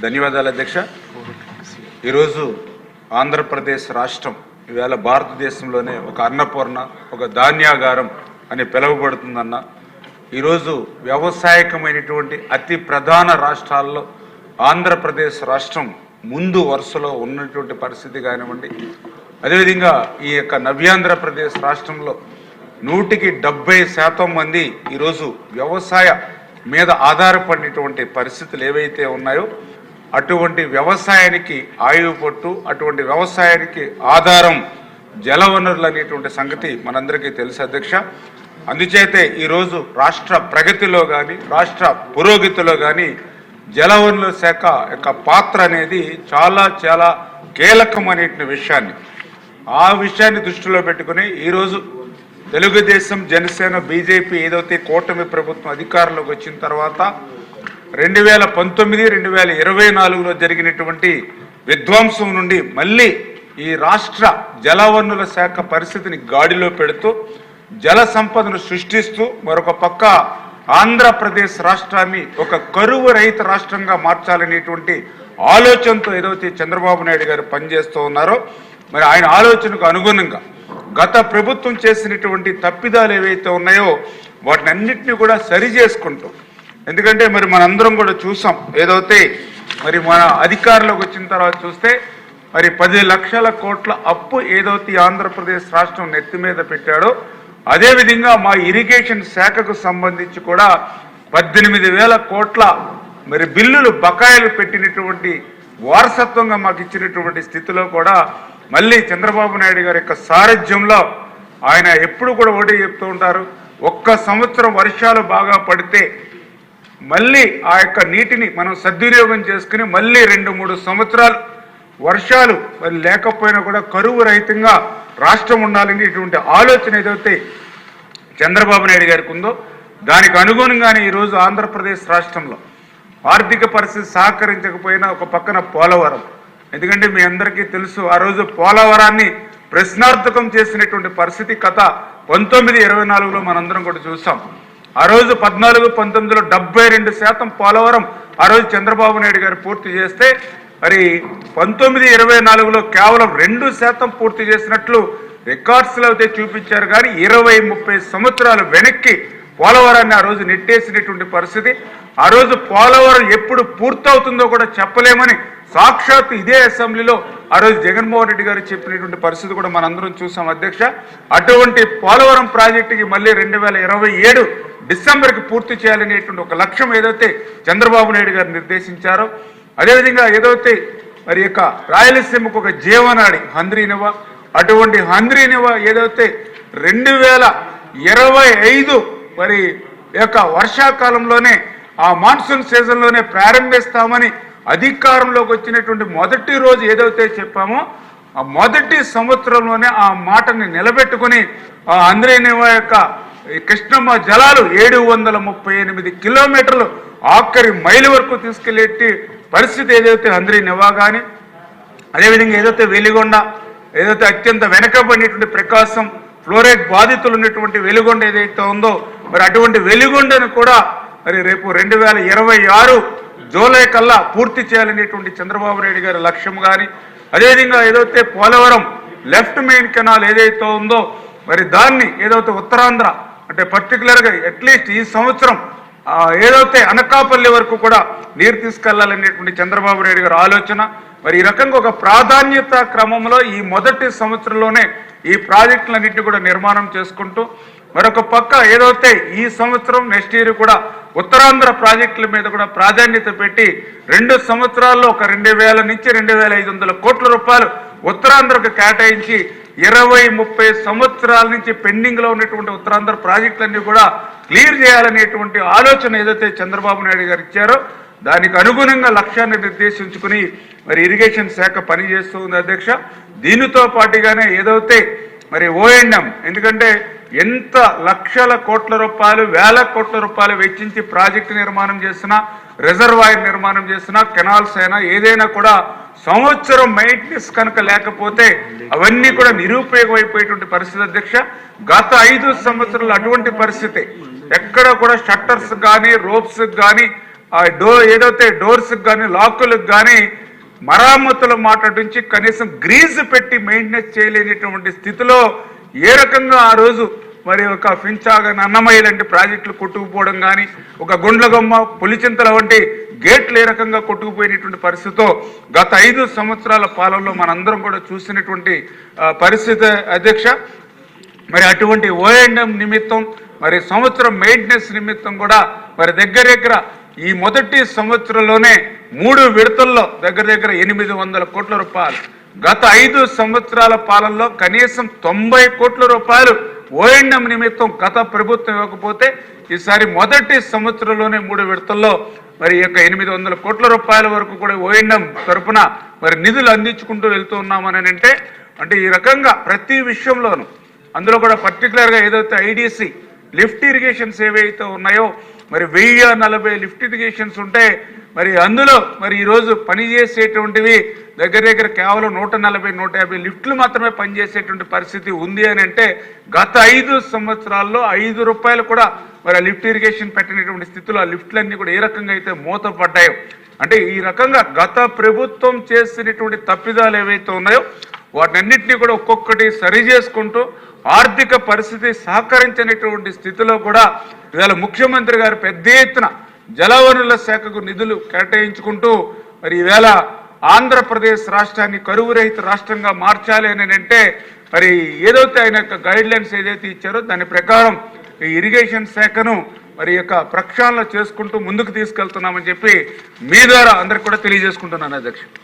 ధన్యవాదాలు అధ్యక్ష. ఈరోజు ఆంధ్రప్రదేశ్ రాష్ట్రం ఈవేళ భారతదేశంలోనే ఒక అన్నపూర్ణ ఒక ధాన్యాగారం అని పిలువబడుతుందన్న. ఈరోజు వ్యవసాయకమైనటువంటి అతి ప్రధాన రాష్ట్రాల్లో ఆంధ్రప్రదేశ్ రాష్ట్రం ముందు వరుసలో ఉన్నటువంటి పరిస్థితి కానివ్వండి. అదేవిధంగా ఈ యొక్క నవ్యాంధ్రప్రదేశ్ రాష్ట్రంలో నూటికి డెబ్బై శాతం మంది ఈరోజు వ్యవసాయ మీద ఆధారపడినటువంటి పరిస్థితులు ఏవైతే ఉన్నాయో అటువంటి వ్యవసాయానికి ఆయువు పొట్టు అటువంటి వ్యవసాయానికి ఆధారం జలవనరులు అనేటువంటి సంగతి మనందరికీ తెలుసు అధ్యక్ష. అందుచేతే ఈరోజు రాష్ట్ర ప్రగతిలో కానీ రాష్ట్ర పురోగతిలో కానీ జలవనరుల శాఖ యొక్క పాత్ర అనేది చాలా చాలా కీలకమనే విషయాన్ని. ఆ విషయాన్ని దృష్టిలో పెట్టుకుని ఈరోజు తెలుగుదేశం జనసేన బీజేపీ ఏదైతే కూటమి ప్రభుత్వం అధికారంలోకి వచ్చిన తర్వాత రెండు వేల పంతొమ్మిది రెండు వేల ఇరవై నాలుగులో జరిగినటువంటి విధ్వంసం నుండి మళ్ళీ ఈ రాష్ట్ర జలవనరుల శాఖ పరిస్థితిని గాడిలో పెడుతూ జల సంపదను సృష్టిస్తూ మరొక పక్క ఆంధ్రప్రదేశ్ రాష్ట్రాన్ని ఒక కరువు రహిత రాష్ట్రంగా మార్చాలనేటువంటి ఆలోచనతో ఏదైతే చంద్రబాబు నాయుడు గారు పనిచేస్తూ ఉన్నారో మరి ఆయన ఆలోచనకు అనుగుణంగా గత ప్రభుత్వం చేసినటువంటి తప్పిదాలు ఏవైతే ఉన్నాయో వాటిని అన్నింటినీ కూడా సరి చేసుకుంటూ ఎందుకంటే మరి మనందరం కూడా చూసాం. ఏదైతే మరి మన అధికారంలోకి వచ్చిన తర్వాత చూస్తే మరి పది లక్షల కోట్ల అప్పు ఏదైతే ఆంధ్రప్రదేశ్ రాష్ట్రం నెత్తి మీద పెట్టాడో అదేవిధంగా మా ఇరిగేషన్ శాఖకు సంబంధించి కూడా పద్దెనిమిది వేల కోట్ల మరి బిల్లులు బకాయిలు పెట్టినటువంటి వారసత్వంగా మాకు ఇచ్చినటువంటి స్థితిలో కూడా మళ్ళీ చంద్రబాబు నాయుడు గారి యొక్క సారథ్యంలో ఆయన ఎప్పుడు కూడా ఒకటి చెప్తూ ఉంటారు. ఒక్క సంవత్సరం వర్షాలు బాగా పడితే మళ్ళీ ఆ యొక్క నీటిని మనం సద్వినియోగం చేసుకుని మళ్ళీ రెండు మూడు సంవత్సరాలు వర్షాలు మరి లేకపోయినా కూడా కరువు రహితంగా రాష్ట్రం ఉండాలని ఇటువంటి ఆలోచన ఏదైతే చంద్రబాబు నాయుడు గారికి ఉందో దానికి అనుగుణంగానే ఈరోజు ఆంధ్రప్రదేశ్ రాష్ట్రంలో ఆర్థిక పరిస్థితి సహకరించకపోయినా ఒక పక్కన పోలవరం. ఎందుకంటే మీ అందరికీ తెలుసు ఆ రోజు పోలవరాన్ని ప్రశ్నార్థకం చేసినటువంటి పరిస్థితి కథ పంతొమ్మిది ఇరవై నాలుగులో మనందరం కూడా చూసాం. ఆ రోజు పద్నాలుగు పంతొమ్మిదిలో డెబ్బై రెండు శాతం పోలవరం ఆ రోజు చంద్రబాబు నాయుడు గారు పూర్తి చేస్తే మరి పంతొమ్మిది ఇరవై నాలుగులో కేవలం రెండు శాతం పూర్తి చేసినట్లు రికార్డ్స్లో అయితే చూపించారు. కానీ ఇరవై ముప్పై సంవత్సరాలు వెనక్కి పోలవరాన్ని ఆ రోజు నెట్టేసినటువంటి పరిస్థితి. ఆ రోజు పోలవరం ఎప్పుడు పూర్తవుతుందో కూడా చెప్పలేమని సాక్షాత్ ఇదే అసెంబ్లీలో ఆ రోజు జగన్మోహన్ రెడ్డి గారు చెప్పినటువంటి పరిస్థితి కూడా మనందరం చూసాం అధ్యక్ష. అటువంటి పోలవరం ప్రాజెక్టుకి మళ్ళీ రెండు వేల ఇరవై ఏడు డిసెంబర్కి పూర్తి చేయాలనేటువంటి ఒక లక్ష్యం ఏదైతే చంద్రబాబు నాయుడు గారు నిర్దేశించారో అదేవిధంగా ఏదైతే మరి యొక్క రాయలసీమకు ఒక జీవనాడి హంద్రీనివ అటువంటి హంద్రీనివ ఏదైతే రెండు వేల ఇరవై ఐదు మరి యొక్క వర్షాకాలంలోనే ఆ మాన్సూన్ సీజన్లోనే ప్రారంభిస్తామని అధికారంలోకి వచ్చినటువంటి మొదటి రోజు ఏదైతే చెప్పామో ఆ మొదటి సంవత్సరంలోనే ఆ మాటని నిలబెట్టుకుని ఆ అంద్రేనివా యొక్క కృష్ణమ్మ జలాలు ఏడు వందల ముప్పై ఎనిమిది కిలోమీటర్లు ఆఖరి మైలు వరకు తీసుకెళ్ళేటి పరిస్థితి ఏదైతే అంద్రి నివా కానీ అదేవిధంగా ఏదైతే వెలిగొండ ఏదైతే అత్యంత వెనకబడినటువంటి ప్రకాశం ఫ్లోరైడ్ బాధితులు ఉన్నటువంటి వెలుగొండ ఏదైతే ఉందో మరి అటువంటి వెలుగొండను కూడా మరి రేపు రెండు వేల ఇరవై ఆరు జూలై కల్లా పూర్తి చేయాలనేటువంటి చంద్రబాబు నాయుడు గారి లక్ష్యం కానీ అదేవిధంగా ఏదైతే పోలవరం లెఫ్ట్ మెయిన్ కెనాల్ ఏదైతే ఉందో మరి దాన్ని ఏదైతే ఉత్తరాంధ్ర అంటే పర్టికులర్గా అట్లీస్ట్ ఈ సంవత్సరం ఏదైతే అనకాపల్లి వరకు కూడా నీరు తీసుకెళ్ళాలనేటువంటి చంద్రబాబు నాయుడు గారి ఆలోచన మరి ఈ రకంగా ఒక ప్రాధాన్యత క్రమంలో ఈ మొదటి సంవత్సరంలోనే ఈ ప్రాజెక్టులన్నింటినీ కూడా నిర్మాణం చేసుకుంటూ మరొక పక్క ఏదైతే ఈ సంవత్సరం నెక్స్ట్ ఇయర్ కూడా ఉత్తరాంధ్ర ప్రాజెక్టుల మీద కూడా ప్రాధాన్యత పెట్టి రెండు సంవత్సరాల్లో ఒక రెండు వేల నుంచి రెండు వేల ఐదు వందల కోట్ల రూపాయలు ఉత్తరాంధ్రకు కేటాయించి ఇరవై ముప్పై సంవత్సరాల నుంచి పెండింగ్లో ఉన్నటువంటి ఉత్తరాంధ్ర ప్రాజెక్టులన్నీ కూడా క్లియర్ చేయాలనేటువంటి ఆలోచన ఏదైతే చంద్రబాబు నాయుడు గారు ఇచ్చారో దానికి అనుగుణంగా లక్ష్యాన్ని నిర్దేశించుకుని మరి ఇరిగేషన్ శాఖ పనిచేస్తూ ఉంది అధ్యక్ష. దీనితో పాటుగానే ఏదైతే మరి ఓఎండ్ఎం ఎందుకంటే ఎంత లక్షల కోట్ల రూపాయలు వేల కోట్ల రూపాయలు వెచ్చించి ప్రాజెక్టు నిర్మాణం చేసినా రిజర్వాయర్ నిర్మాణం చేసినా కెనాల్స్ అయినా ఏదైనా కూడా సంవత్సరం మెయింటెనెన్స్ కనుక లేకపోతే అవన్నీ కూడా నిరుపయోగమైపోయేటువంటి పరిస్థితి అధ్యక్ష. గత ఐదు సంవత్సరాలు అటువంటి పరిస్థితి. ఎక్కడ కూడా షట్టర్స్ కానీ రోప్స్ కానీ ఆ డో ఏదైతే డోర్స్ కానీ లాకులకు కానీ మరామతుల మాట నుంచి కనీసం గ్రీజ్ పెట్టి మెయింటెనెన్స్ చేయలేనిటువంటి స్థితిలో ఏ రకంగా ఆ రోజు మరి ఒక ఫించాగన్ అన్నమయ్య లాంటి ప్రాజెక్టులు కొట్టుకుపోవడం కానీ ఒక గుండ్లగొమ్మ పులిచింతల వంటి గేట్లు ఏ రకంగా కొట్టుకుపోయినటువంటి పరిస్థితితో గత ఐదు సంవత్సరాల పాలనలో మనందరం కూడా చూసినటువంటి పరిస్థితి అధ్యక్ష. మరి అటువంటి ఓఎండ్ఎం నిమిత్తం మరి సంవత్సరం మెయింటెనెన్స్ నిమిత్తం కూడా మరి దగ్గర దగ్గర ఈ మొదటి సంవత్సరంలోనే మూడు విడతల్లో దగ్గర దగ్గర ఎనిమిది వందల కోట్ల రూపాయలు. గత ఐదు సంవత్సరాల పాలనలో కనీసం తొంభై కోట్ల రూపాయలు ఓఎండం నిమిత్తం గత ప్రభుత్వం ఇవ్వకపోతే ఈసారి మొదటి సంవత్సరంలోనే మూడు విడతల్లో మరి యొక్క ఎనిమిది వందల కోట్ల రూపాయల వరకు కూడా ఓఎండం తరఫున మరి నిధులు అందించుకుంటూ వెళ్తూ ఉన్నామని అంటే అంటే ఈ రకంగా ప్రతి విషయంలోనూ అందులో కూడా పర్టికులర్గా ఏదైతే ఐడిసి లిఫ్ట్ ఇరిగేషన్స్ ఏవైతే ఉన్నాయో మరి వెయ్యి నలభై లిఫ్ట్ ఇరిగేషన్స్ ఉంటే మరి అందులో మరి ఈరోజు పనిచేసేటువంటివి దగ్గర దగ్గర కేవలం నూట నలభై నూట యాభై లిఫ్ట్లు మాత్రమే పనిచేసేటువంటి పరిస్థితి ఉంది అని అంటే గత ఐదు సంవత్సరాల్లో ఐదు రూపాయలు కూడా మరి ఆ లిఫ్ట్ ఇరిగేషన్ పెట్టినటువంటి స్థితిలో ఆ లిఫ్ట్లన్నీ కూడా ఏ రకంగా అయితే మూతపడ్డాయో అంటే ఈ రకంగా గత ప్రభుత్వం చేసినటువంటి తప్పిదాలు ఏవైతే ఉన్నాయో వాటన్నిటిని కూడా ఒక్కొక్కటి సరి చేసుకుంటూ ఆర్థిక పరిస్థితి సహకరించినటువంటి స్థితిలో కూడా ఇవాళ ముఖ్యమంత్రి గారు పెద్ద ఎత్తున జలవనరుల శాఖకు నిధులు కేటాయించుకుంటూ మరి ఈవేళ ఆంధ్రప్రదేశ్ రాష్ట్రాన్ని కరువు రహిత రాష్ట్రంగా మార్చాలి అని అంటే మరి ఏదైతే ఆయన యొక్క గైడ్ లైన్స్ ఏదైతే ఇచ్చారో దాని ప్రకారం ఈ ఇరిగేషన్ శాఖను మరి యొక్క ప్రక్షాళన చేసుకుంటూ ముందుకు తీసుకెళ్తున్నామని చెప్పి మీ ద్వారా అందరికి కూడా తెలియజేసుకుంటున్నాను అధ్యక్షుడు.